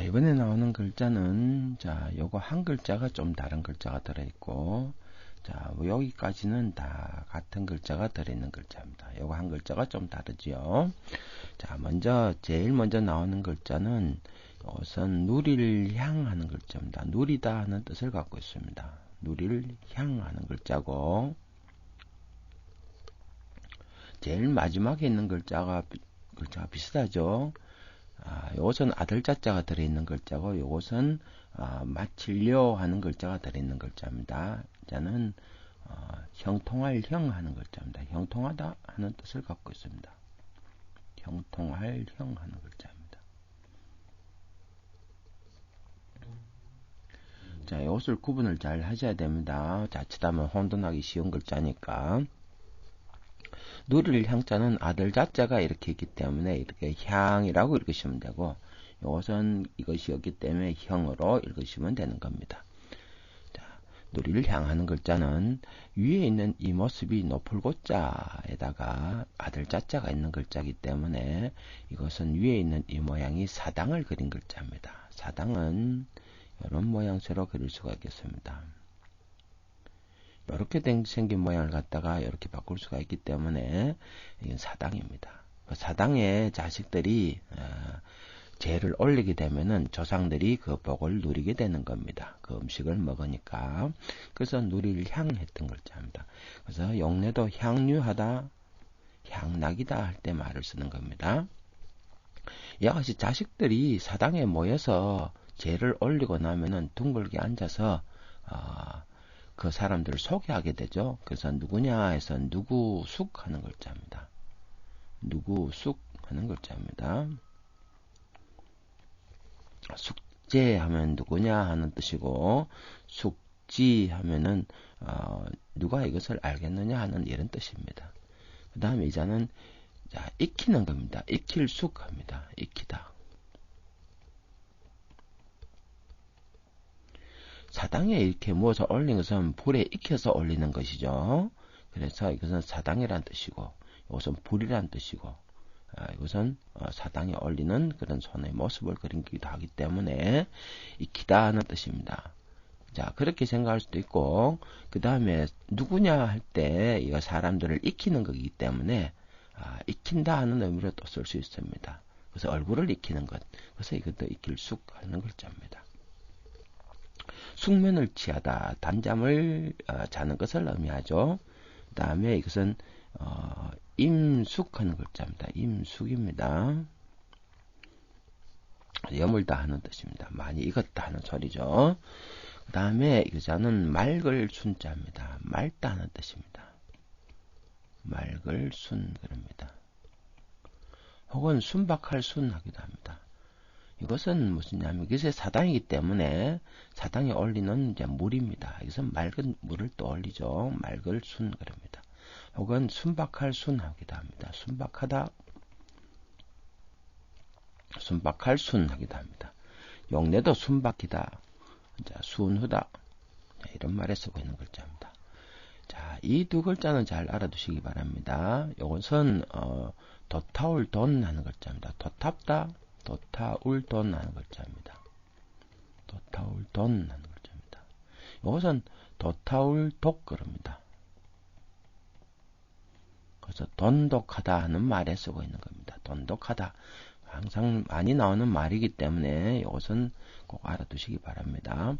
자, 이번에 나오는 글자는, 자, 요거 한 글자가 좀 다른 글자가 들어있고, 자, 뭐 여기까지는 다 같은 글자가 들어있는 글자입니다. 요거 한 글자가 좀 다르지요. 자, 먼저, 제일 먼저 나오는 글자는, 우선 누리를 향하는 글자입니다. 누리다 하는 뜻을 갖고 있습니다. 누리를 향하는 글자고, 제일 마지막에 있는 글자가, 글자가 비슷하죠. 아, 요것은 아들 자자가 들어있는 글자고 요것은 아, 마치려 하는 글자가 들어있는 글자입니다. 자는 어, 형통할 형 하는 글자입니다. 형통하다 하는 뜻을 갖고 있습니다. 형통할 형 하는 글자입니다. 자, 이것을 구분을 잘 하셔야 됩니다. 자칫하면 혼돈하기 쉬운 글자니까. 누릴 향자는 아들 자자가 이렇게 있기 때문에 이렇게 향이라고 읽으시면 되고 이것은 이것이었기 때문에 형으로 읽으시면 되는 겁니다. 자, 누리를 향하는 글자는 위에 있는 이 모습이 높을 고자에다가 아들 자자가 있는 글자이기 때문에 이것은 위에 있는 이 모양이 사당을 그린 글자입니다. 사당은 이런 모양새로 그릴 수가 있겠습니다. 이렇게 생긴 모양을 갖다가 이렇게 바꿀 수가 있기 때문에 이건 사당입니다. 그 사당의 자식들이 어, 죄를 올리게 되면은 조상들이 그 복을 누리게 되는 겁니다. 그 음식을 먹으니까. 그래서 누리를 향했던 글자입니다. 그래서 용례도 향유하다, 향락이다 할 때 말을 쓰는 겁니다. 이와 같이 자식들이 사당에 모여서 죄를 올리고 나면은 둥글게 앉아서 어, 그 사람들을 소개하게 되죠. 그래서 누구냐 해서 누구 숙 하는 글자입니다. 누구 숙 하는 글자입니다. 숙제 하면 누구냐 하는 뜻이고 숙지 하면은 어, 누가 이것을 알겠느냐 하는 이런 뜻입니다. 그 다음에 이자는 자, 익히는 겁니다. 익힐 숙 합니다. 익히다. 사당에 이렇게 모아서 올린 것은 불에 익혀서 올리는 것이죠. 그래서 이것은 사당이란 뜻이고, 이것은 불이란 뜻이고, 아, 이것은 어, 사당에 올리는 그런 손의 모습을 그리기도 하기 때문에 익히다 하는 뜻입니다. 자, 그렇게 생각할 수도 있고, 그 다음에 누구냐 할 때 이거 사람들을 익히는 거기 때문에 아, 익힌다 하는 의미로 또 쓸 수 있습니다. 그래서 얼굴을 익히는 것. 그래서 이것도 익힐 쑥 하는 글자입니다. 숙면을 취하다, 단잠을 어, 자는 것을 의미하죠. 그 다음에 이것은 어, 임숙하는 글자입니다. 임숙입니다. 여물다 하는 뜻입니다. 많이 익었다 하는 소리죠. 그 다음에 이것자는 맑을 순자입니다. 맑다 하는 뜻입니다. 맑을 순 그럽니다. 혹은 순박할 순 하기도 합니다. 이것은 무슨냐면 이것이 사당이기 때문에 사당에 올리는 이제 물입니다. 이것은 맑은 물을 또 올리죠. 맑을 순 그럽니다. 혹은 순박할 순하기도 합니다. 순박하다 순박할 순하기도 합니다. 용내도 순박이다. 자, 순후다. 이런 말에 쓰고 있는 글자입니다. 자, 이 두 글자는 잘 알아두시기 바랍니다. 이것은 어, 도타울 돈 하는 글자입니다. 도탑다, 도타울 돈 하는 글자입니다. 도타울 돈 하는 글자입니다. 이것은 도타울 독 그럽니다. 그래서 돈독하다 하는 말에 쓰고 있는 겁니다. 돈독하다. 항상 많이 나오는 말이기 때문에 이것은 꼭 알아두시기 바랍니다.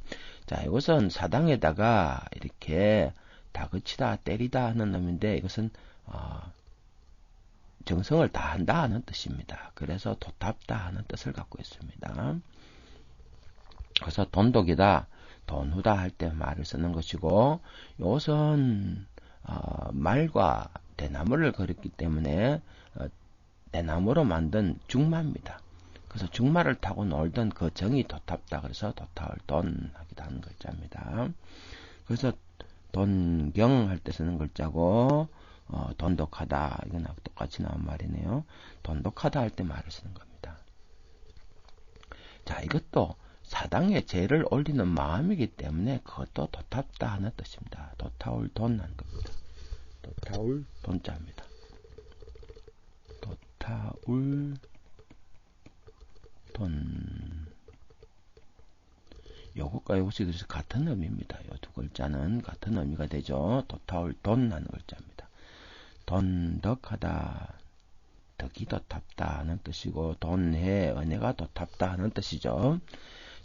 자, 이것은 사당에다가 이렇게 다그치다, 때리다 하는 놈인데 이것은 어, 정성을 다한다 하는 뜻입니다. 그래서 도탑다 하는 뜻을 갖고 있습니다. 그래서 돈독이다, 돈후다 할 때 말을 쓰는 것이고 이것은 어, 말과 대나무를 그렸기 때문에 어, 대나무로 만든 중마입니다. 그래서 중마를 타고 놀던 그 정이 도탑다 그래서 도타을 돈 하기도 하는 글자입니다. 그래서 돈경 할 때 쓰는 글자고 어, 돈독하다. 이건 똑같이 나온 말이네요. 돈독하다 할 때 말을 쓰는 겁니다. 자, 이것도 사당에 죄를 올리는 마음이기 때문에 그것도 도탑다 하는 뜻입니다. 도타울 돈 하는 겁니다. 도타울 돈자입니다. 도타울 돈. 요것과 요것이 같은 의미입니다. 요 두 글자는 같은 의미가 되죠. 도타올 돈하는 글자입니다. 돈덕하다 덕이 덧합다 하는 뜻이고 돈해 은혜가 덧합다 하는 뜻이죠.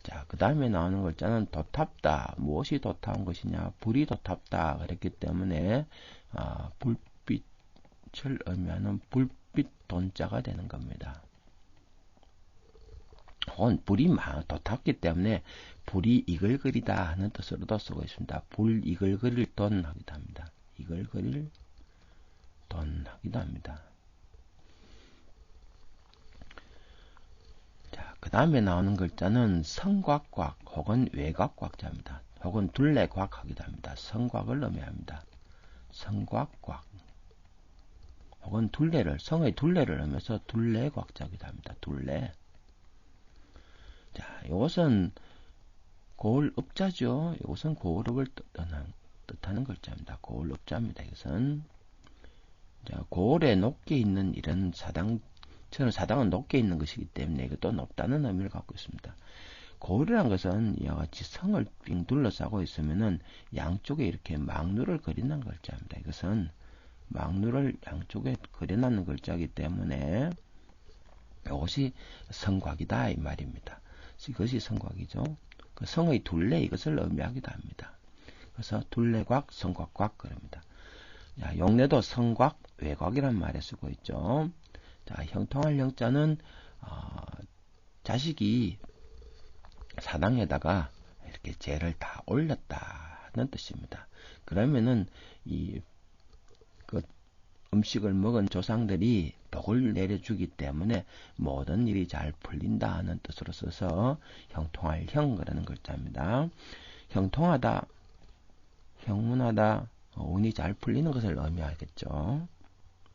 자, 그 다음에 나오는 글자는 덧합다. 무엇이 덧합은 것이냐? 불이 덧합다. 그랬기 때문에 아, 불빛을 의미하는 불빛 돈자가 되는 겁니다. 혹은 불이 막 덧합기 때문에 불이 이글거리다 하는 뜻으로도 쓰고 있습니다. 불 이글거릴 돈 하기도 합니다. 이글거릴 돈 하기도 합니다. 그 다음에 나오는 글자는 성곽곽 혹은 외곽곽자입니다. 혹은 둘레곽 하기도 합니다. 성곽을 의미합니다. 성곽곽 혹은 둘레를 성의 둘레를 의미해서 둘레곽자기도 합니다. 둘레. 자, 이것은 고을읍자죠. 이것은 고을읍을 뜻하는, 뜻하는 글자입니다. 고을읍자입니다. 이것은 자, 고을에 높게 있는 이런 사당 저는 사당은 높게 있는 것이기 때문에 이것도 높다는 의미를 갖고 있습니다. 고을이라는 것은 이와 같이 성을 빙 둘러싸고 있으면은 양쪽에 이렇게 망루를 그리는 글자입니다. 이것은 망루를 양쪽에 그려놓는 글자이기 때문에 이것이 성곽이다 이 말입니다. 이것이 성곽이죠. 그 성의 둘레 이것을 의미하기도 합니다. 그래서 둘레곽, 성곽곽 그럽니다. 야, 용례도 성곽, 외곽이란 말에 쓰고 있죠. 자, 형통할 형자는 어, 자식이 사당에다가 이렇게 죄를 다 올렸다는 뜻입니다. 그러면은 이 그 음식을 먹은 조상들이 복을 내려주기 때문에 모든 일이 잘 풀린다 하는 뜻으로 써서 형통할 형 그라는 글자입니다. 형통하다, 형문하다, 운이 잘 풀리는 것을 의미하겠죠.